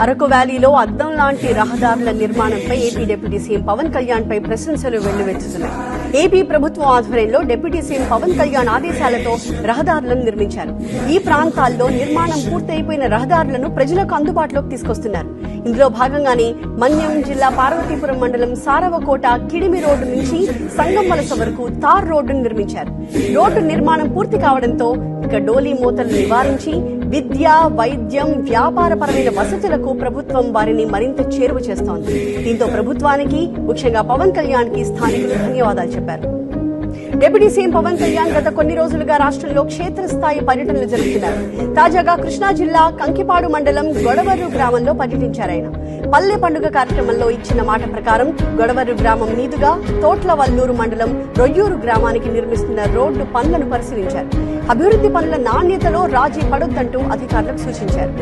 అరకు వ్యాలీలో అద్దం లాంటి రహదారుల నిర్మాణంపై AP deputy CM Pawan Kalyan పై ప్రశంసలు వెల్లువెత్తుతున్నాయి. ఏపీ ప్రభుత్వం ఆధ్వర్యంలో డిప్యూటీ సీఎం పవన్ కళ్యాణ్ ఆదేశాలతో రహదారులను నిర్మించారు. ఈ ప్రాంతాల్లో నిర్మాణం పూర్తయిపోయిన రహదారులను ప్రజలకు అందుబాటులోకి తీసుకొస్తున్నారు. ఇందులో భాగంగానే మన్యం జిల్లా పార్వతీపురం మండలం సారవకోట కిడిమి రోడ్డు నుంచి సంగం వలస వరకు తార్ రోడ్డును నిర్మించారు. రోడ్డు నిర్మాణం పూర్తి కావడంతో ఇక డోలీ మూతలు నివారించి విద్య వైద్యం వ్యాపారపరమైన వసతులకు ప్రభుత్వం వారిని మరింత చేరువ చేస్తోంది. దీంతో ప్రభుత్వానికి ముఖ్యంగా పవన్ కళ్యాణ్కి స్థానికులు ధన్యవాదాలు చెప్పారు. డిప్యూటీ సీఎం పవన్ కళ్యాణ్ గత కొన్ని రోజులుగా రాష్ట్రంలో క్షేత్రస్థాయి పర్యటనలు జరుపుతున్నారు తాజాగా కృష్ణా జిల్లా కంకిపాడు మండలం గొడవరు గ్రామంలో పర్యటించారు ఆయన. పల్లె పండుగ కార్యక్రమంలో ఇచ్చిన మాట ప్రకారం గొడవరు గ్రామం మీదుగా తోట్ల వల్లూరు మండలం రొయ్యూరు గ్రామానికి నిర్మిస్తున్న రోడ్డు పనులను పరిశీలించారు. అభివృద్ధి పనుల నాణ్యతలో రాజీ పడొద్దంటూ అధికారులకు సూచించారు.